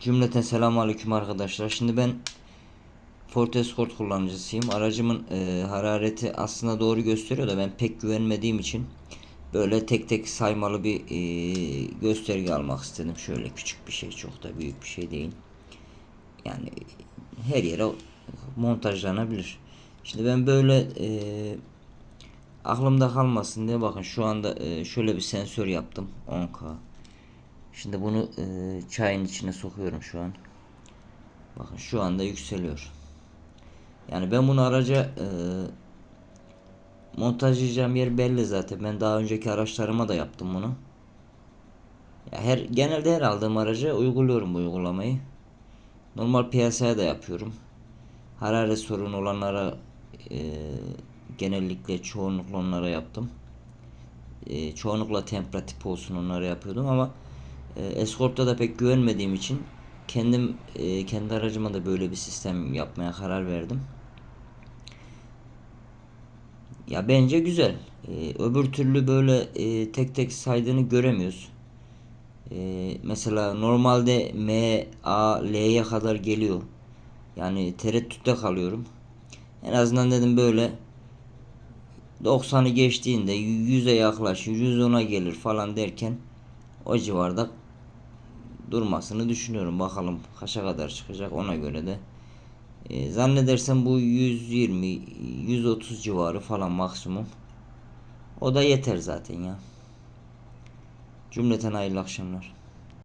Cümleten selamun aleyküm arkadaşlar. Şimdi ben Ford Escort kullanıcısıyım. Aracımın e, harareti aslında doğru gösteriyor da ben pek güvenmediğim için böyle tek tek saymalı bir e, gösterge almak istedim. Şöyle küçük bir şey, çok da büyük bir şey değil. Yani her yere montajlanabilir. Şimdi ben böyle e, aklımda kalmasın diye bakın şu anda e, şöyle bir sensör yaptım 10K. Şimdi bunu e, çayın içine sokuyorum şu an. Bakın şu anda yükseliyor. Yani ben bunu araca e, montajlayacağım yer belli zaten. Ben daha önceki araçlarıma da yaptım bunu. Ya her genelde her aldığım araca uyguluyorum bu uygulamayı. Normal piyasaya da yapıyorum. Hararet sorunu olanlara e, genellikle çoğunlukla onlara yaptım. E, çoğunlukla tempra olsun onlara yapıyordum ama Escort'ta da pek güvenmediğim için kendim e, kendi aracıma da böyle bir sistem yapmaya karar verdim. Ya bence güzel. E, öbür türlü böyle e, tek tek saydığını göremiyoruz. E, mesela normalde M, A, L'ye kadar geliyor. Yani tereddütte kalıyorum. En azından dedim böyle 90'ı geçtiğinde 100'e yaklaşır, 110'a gelir falan derken o civarda durmasını düşünüyorum. Bakalım kaça kadar çıkacak ona göre de. E, zannedersem bu 120 130 civarı falan maksimum. O da yeter zaten ya. Cümleten hayırlı akşamlar.